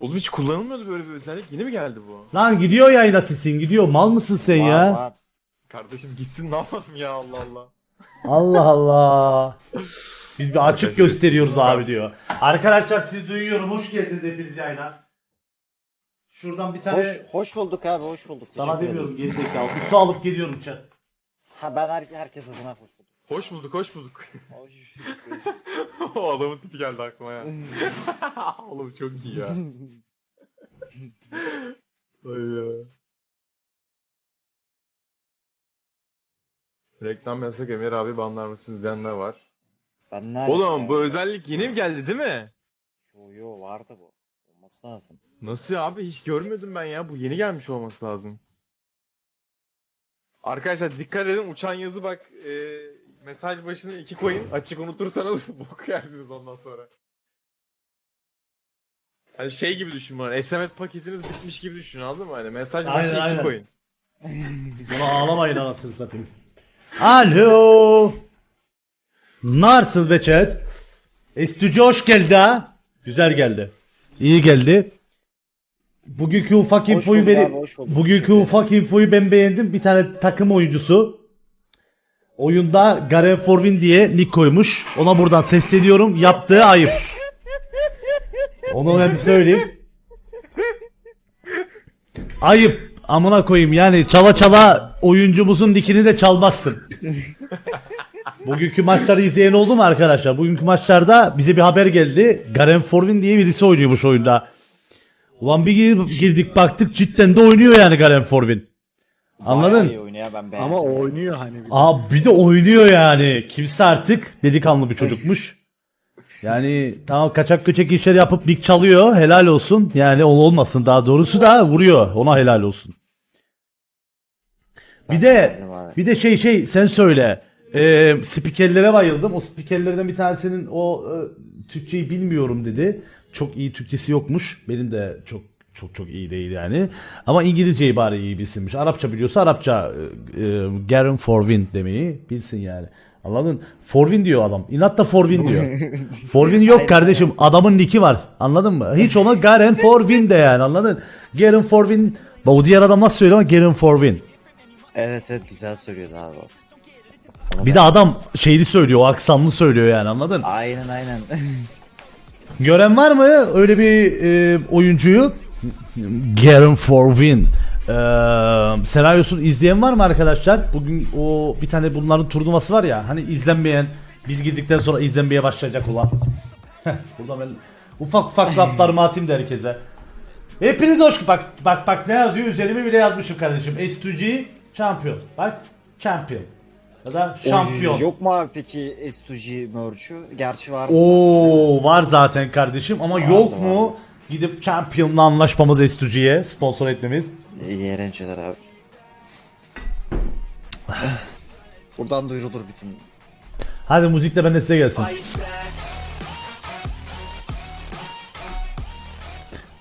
Oğlum hiç kullanılmıyordu böyle bir özellik. Yeni mi geldi bu? Lan gidiyor yayına sesin gidiyor. Mal mısın sen Var, ya? var. Kardeşim gitsin ne yapalım ya Allah Allah. Allah Allah. Biz bir açık gösteriyoruz abi diyor. Arkadaşlar sizi duyuyorum. Hoş geldiniz hepiniz yayına. Şuradan bir tane Hoş, hoş bulduk abi hoş bulduk. sana Teşekkür demiyorum ederiz. gerizekalı. Su alıp geliyorum chat. Ha ben her, herkes adına hoş bulduk. Hoş bulduk hoş bulduk. O adamın tipi geldi aklıma ya. Oğlum çok iyi ya. Ay ya. Reklam yasak Emir abi banlar mısınız diyenler var. nerede? Oğlum bu özellik yeni mi geldi değil mi? Yo yo vardı bu. Olması lazım. Nasıl abi hiç görmedim ben ya. Bu yeni gelmiş olması lazım. Arkadaşlar dikkat edin uçan yazı bak e, mesaj başına iki koyun açık unutursanız bok yersiniz ondan sonra. Hani şey gibi düşün bana SMS paketiniz bitmiş gibi düşün anladın mı? Hani mesaj Aynen, başına aynen. iki koyun. Buna ağlamayın anasını satayım. Alo. Narsız be chat. Estücü hoş geldi ha. Güzel geldi. İyi geldi. Bugünkü ufak Hoş infoyu bulduk beni abi, hoş bulduk. Bugünkü ufak infoyu ben beğendim. Bir tane takım oyuncusu oyunda Garen Forvin diye nick koymuş. Ona buradan sesleniyorum. Yaptığı ayıp. Onu ben bir söyleyeyim. Ayıp. Amına koyayım yani çala çala oyuncumuzun dikini de çalmazsın. Bugünkü maçları izleyen oldu mu arkadaşlar? Bugünkü maçlarda bize bir haber geldi. Garen Forvin diye birisi oynuyormuş oyunda. Ulan bir gir- girdik baktık cidden de oynuyor yani Garen Forvin. Anladın? Bayağı iyi oynuyor ben beğendim. Ama oynuyor hani. bir de. Aa bir de oynuyor yani. Kimse artık delikanlı bir çocukmuş. Yani tamam kaçak göçek işler yapıp lig çalıyor. Helal olsun. Yani o olmasın daha doğrusu da vuruyor. Ona helal olsun. Bir de bir de şey şey sen söyle. Ee, spikerlere bayıldım. O spikerlerden bir tanesinin o e, Türkçeyi bilmiyorum dedi. Çok iyi Türkçesi yokmuş. Benim de çok çok çok iyi değil yani. Ama İngilizceyi bari iyi bilsinmiş. Arapça biliyorsa Arapça e, e, Garen Forvin demeyi bilsin yani. Anladın? Forvin diyor adam. İnatla Forvin diyor. Forvin yok kardeşim. Adamın niki var. Anladın mı? Hiç ona Garen Forvin de yani anladın? Garen Forvin. Bak o diğer adam nasıl söylüyor ama Garen Forvin. Evet evet güzel söylüyordu abi. Bir de adam şeyli söylüyor, o aksanlı söylüyor yani anladın? Aynen aynen. Gören var mı öyle bir e, oyuncuyu? Garen Forvin. Ee, senaryosunu izleyen var mı arkadaşlar? Bugün o bir tane bunların turnuvası var ya hani izlenmeyen biz girdikten sonra izlenmeye başlayacak olan. Burada ben ufak ufak laflarımı atayım da herkese. Hepiniz hoş bak bak bak ne yazıyor üzerime bile yazmışım kardeşim. S2G şampiyon. Bak champion. Ya da şampiyon. Yok mu abi peki S2G merch'ü? Gerçi var. Oo var zaten kardeşim ama Vardı, yok mu vardı. Gidip Champion'la anlaşmamız S2G'ye sponsor etmemiz. İyi eğlenceler abi. Buradan duyurulur bütün. Hadi müzik de ben de size gelsin.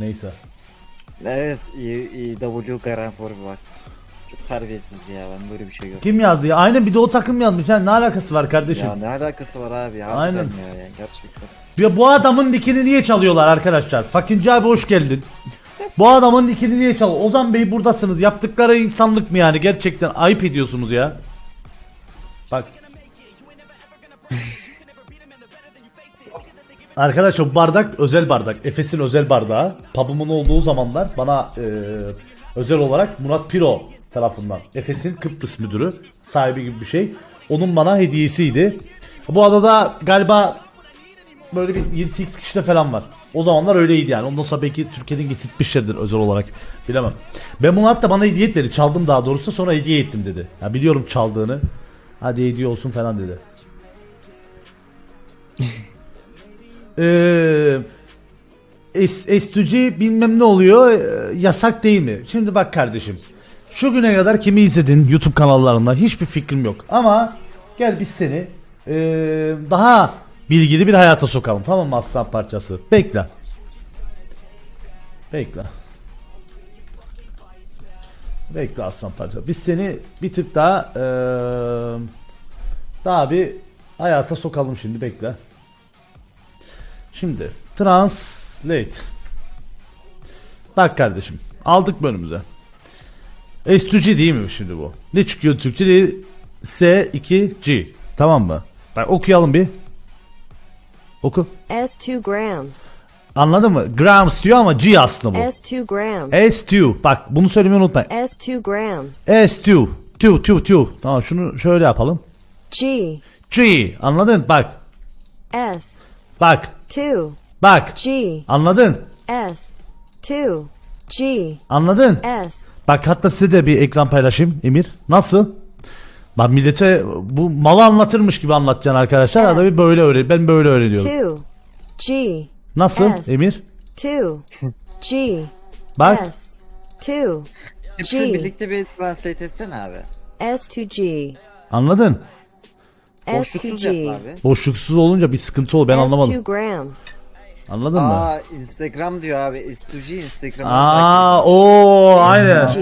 Neyse. Evet EW Garen Forbi bak. Terbiyesiz ya ben böyle bir şey yok. Kim yazdı ya? Aynen bir de o takım yazmış. Yani ne alakası var kardeşim? Ya ne alakası var abi ya? Aynen. Ya, yani gerçekten. Ya bu adamın dikini niye çalıyorlar arkadaşlar? Fakinci abi hoş geldin. Bu adamın dikini niye çalıyor? Ozan Bey buradasınız. Yaptıkları insanlık mı yani? Gerçekten ayıp ediyorsunuz ya. Bak. Arkadaşlar bu bardak özel bardak. Efes'in özel bardağı. Pub'ımın olduğu zamanlar bana e, özel olarak Murat Piro tarafından Efes'in Kıbrıs müdürü sahibi gibi bir şey. Onun bana hediyesiydi. Bu adada galiba böyle bir 7-8 kişi de falan var. O zamanlar öyleydi yani. Ondan sonra belki Türkiye'den getirtmişlerdir özel olarak. Bilemem. Ben bunu hatta bana hediye etmedi. Çaldım daha doğrusu sonra hediye ettim dedi. Ya biliyorum çaldığını. Hadi hediye olsun falan dedi. Eee S- S2G bilmem ne oluyor e, yasak değil mi? Şimdi bak kardeşim. Şu güne kadar kimi izledin YouTube kanallarında hiçbir fikrim yok. Ama gel biz seni e, daha bilgili bir hayata sokalım tamam mı aslan parçası? Bekle. Bekle. Bekle aslan parça. Biz seni bir tık daha e, daha bir hayata sokalım şimdi bekle. Şimdi translate. Bak kardeşim. Aldık önümüze. S2G değil mi şimdi bu? Ne çıkıyor Türkçe? S2G. Tamam mı? Bak okuyalım bir. Oku. S2 grams. Anladın mı? Grams diyor ama G aslında bu. S2 grams. S2. Bak bunu söylemeyi unutmayın. S2 grams. S2. Tu tu tu. Tamam şunu şöyle yapalım. G. G. Anladın? Bak. S. Bak. 2. Bak. G. Anladın? S. 2. G. Anladın? S. Bak hatta size de bir ekran paylaşayım Emir. Nasıl? Bak millete bu malı anlatırmış gibi anlatacaksın arkadaşlar. Evet. Adamı böyle öğren. Ben böyle öğreniyorum. 2. G. Nasıl Evet. Emir? 2. G. Bak. S. 2. Hepsini G. birlikte bir translate etsene abi. S2G. Anladın? Boşluksuz yap S2G. abi. Boşluksuz olunca bir sıkıntı olur. Ben anlamadım. S2 grams. Anladın mı? Aa Instagram diyor abi. S2G Instagram'ı Aa, o aynen. G.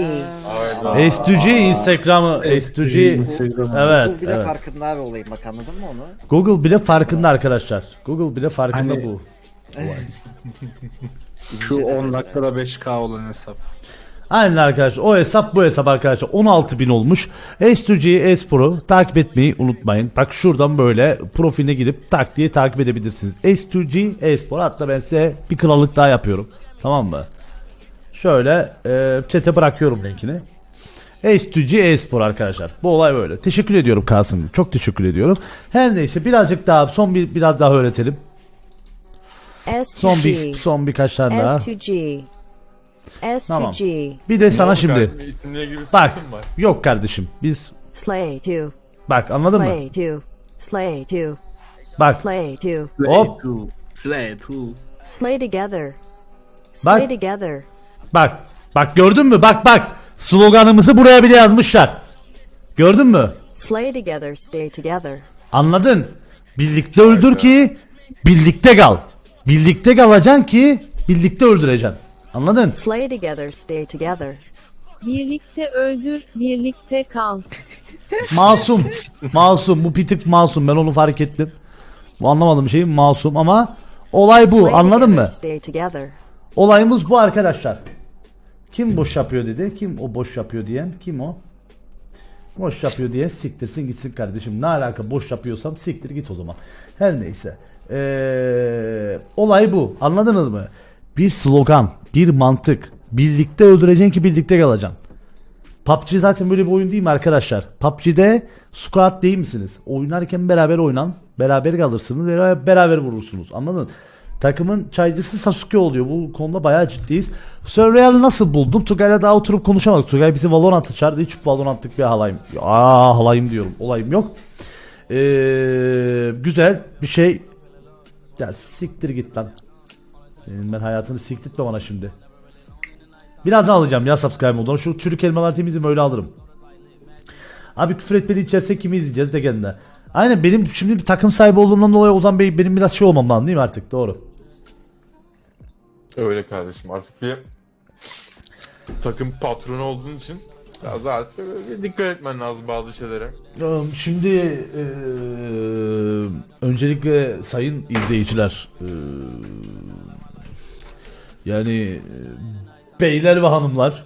Hayda. S2G Instagram'ı S2G Google Evet, bile evet. farkında abi olayım bak anladın mı onu? Google bile farkında arkadaşlar. Google bile farkında Hani- bu. Şu 10 dakikada 5K olan hesap. Aynen arkadaşlar. O hesap bu hesap arkadaşlar. 16.000 olmuş. S2G Espor'u takip etmeyi unutmayın. Bak şuradan böyle profiline girip tak diye takip edebilirsiniz. S2G Espor. Hatta ben size bir krallık daha yapıyorum. Tamam mı? Şöyle e, chat'e bırakıyorum linkini. S2G Espor arkadaşlar. Bu olay böyle. Teşekkür ediyorum Kasım. Çok teşekkür ediyorum. Her neyse birazcık daha son bir biraz daha öğretelim. Son bir S2G. son birkaç tane daha. S2G. Tamam. S2G. Bir de sana şimdi. ilgili Bak. sıkıntım var. Yok kardeşim. Biz Slay 2. bak anladın mı? Slay 2. Slay 2. Bak Slay 2. Hop. Slay two. Slay together. Bak. Slay together. bak bak gördün mü? Bak bak sloganımızı buraya bile yazmışlar. Gördün mü? Slay together, stay together. Anladın? Birlikte öldür ki birlikte kal. Birlikte kalacaksın ki birlikte öldüreceksin. Anladın? Slay together, stay together. Birlikte öldür, birlikte kal. Masum. masum. Bu bir tık masum. Ben onu fark ettim. Bu anlamadığım şey masum ama olay bu. Slay Anladın together, mı? Olayımız bu arkadaşlar. Kim boş yapıyor dedi? Kim o boş yapıyor diyen? Kim o? Boş yapıyor diye siktirsin gitsin kardeşim. Ne alaka boş yapıyorsam siktir git o zaman. Her neyse. Ee, olay bu. Anladınız mı? Bir slogan, bir mantık. Birlikte öldüreceksin ki birlikte kalacaksın. PUBG zaten böyle bir oyun değil mi arkadaşlar? PUBG'de squad değil misiniz? Oynarken beraber oynan, beraber kalırsınız ve beraber vurursunuz. Anladın? Takımın çaycısı Sasuke oluyor. Bu konuda bayağı ciddiyiz. Surreal'i nasıl buldum? Tugay'la daha oturup konuşamadık. Tugay bizi Valorant'a çağırdı. Hiç Valorant'lık bir halayım. Aa halayım diyorum. Olayım yok. Ee, güzel bir şey. Ya siktir git lan. Senin ben hayatını siktirtme bana şimdi. Birazdan alacağım ya subscribe modunu. Şu çürük elmalar temizim öyle alırım. Abi küfür etmeni içersek kimi izleyeceğiz de kendine. Aynen benim şimdi bir takım sahibi olduğumdan dolayı Ozan Bey benim biraz şey olmam lazım değil mi artık? Doğru. Öyle kardeşim artık bir takım patronu olduğun için biraz da artık bir dikkat etmen lazım bazı şeylere. Şimdi eee, öncelikle sayın izleyiciler eee, yani eee, beyler ve hanımlar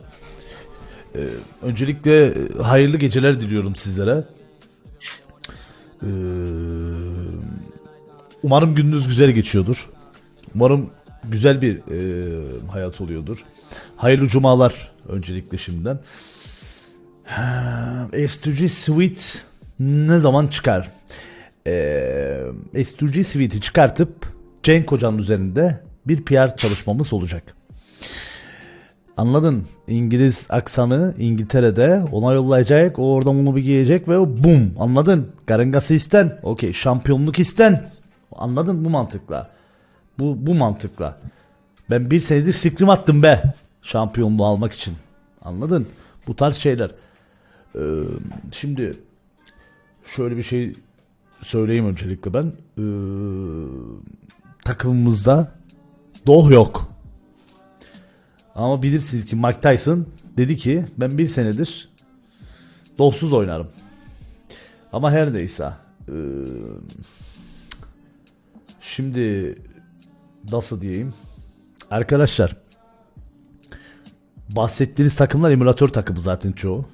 eee, öncelikle eee, hayırlı geceler diliyorum sizlere. Umarım gününüz güzel geçiyordur. Umarım güzel bir hayat oluyordur. Hayırlı cumalar öncelikle şimdiden. S2G Suite ne zaman çıkar? Ee, S2G Suite'i çıkartıp Cenk Hoca'nın üzerinde bir PR çalışmamız olacak. Anladın? İngiliz aksanı İngiltere'de ona yollayacak. O oradan onu bir giyecek ve bum. Anladın? Karıngası isten. Okey. Şampiyonluk isten. Anladın bu mantıkla. Bu, bu mantıkla. Ben bir senedir scrim attım be. Şampiyonluğu almak için. Anladın? Bu tarz şeyler. Ee, şimdi şöyle bir şey söyleyeyim öncelikle ben. Ee, takımımızda Doh yok. Ama bilirsiniz ki Mike Tyson dedi ki ben bir senedir Dohsuz oynarım. Ama her neyse. Şimdi nasıl diyeyim? Arkadaşlar bahsettiğiniz takımlar emülatör takımı zaten çoğu.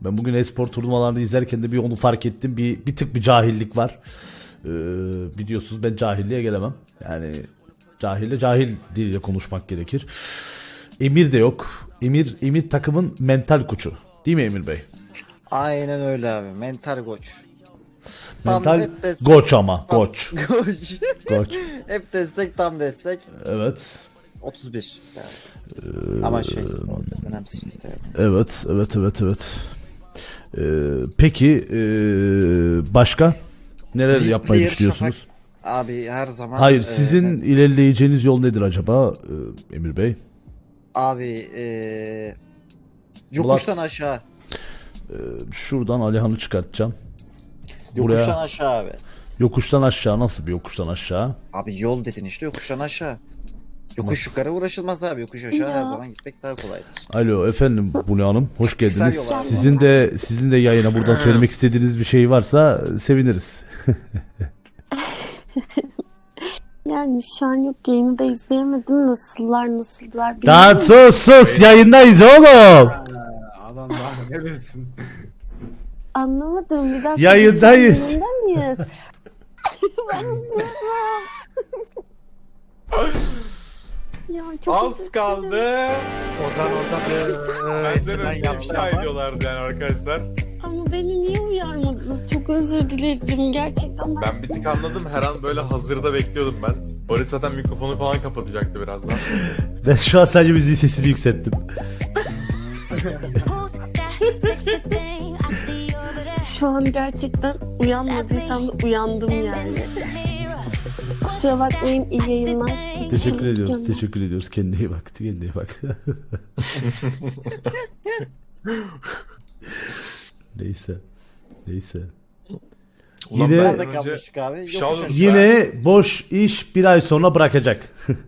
Ben bugün espor turnuvalarını izlerken de bir onu fark ettim. Bir, bir tık bir cahillik var. Ee, biliyorsunuz ben cahilliğe gelemem. Yani cahille cahil diliyle konuşmak gerekir. Emir de yok. Emir Emir takımın mental koçu. Değil mi Emir Bey? Aynen öyle abi. Mental koç. Mental hep destek. koç ama Tam- koç. Koç. Koç. hep destek tam destek. Evet. 31. Yani. Ama şey önemsiz. Evet, evet, evet, evet. Ee, peki ee, başka neler yapmayı Şafak. Abi her zaman Hayır, e, sizin ilerleyeceğiniz yol nedir acaba ee, Emir Bey? abi e, yokuştan aşağı. Şuradan Alihan'ı çıkartacağım. Yokuştan Buraya aşağı abi. yokuştan aşağı nasıl bir yokuştan aşağı? Abi yol dedin işte yokuştan aşağı. Yokuş yukarı uğraşılmaz abi. Yokuş aşağı her zaman gitmek daha kolaydır. Alo efendim Bulu Hanım hoş geldiniz. yol abi. Sizin de sizin de yayına buradan söylemek istediğiniz bir şey varsa seviniriz. Yani şu an yok yayını da izleyemedim. Nasıllar nasıllar Daha bilmiyorum. sus sus yayındayız oğlum. Adam daha ne diyorsun? Anlamadım bir dakika. Yayındayız. yayında mıyız? ben unutuyorum. ya çok Az kaldı. Ozan orada bir Benden ben önce ifşa ediyorlardı yani arkadaşlar. Beni niye uyarmadınız? Çok özür dilerim gerçekten. Ben bir tık anladım. Her an böyle hazırda bekliyordum ben. Barış zaten mikrofonu falan kapatacaktı birazdan. Ben şu an sadece müziğin sesini yükselttim. Şu an gerçekten uyanmadıysam da uyandım yani. Kusura bakmayın iyi yayınlar. Teşekkür ediyoruz. Canım. Teşekkür ediyoruz. Kendine iyi bak. Kendine iyi bak. Neyse. Neyse. Ulan Yine- kalmıştık abi? Yine boş iş bir ay sonra bırakacak.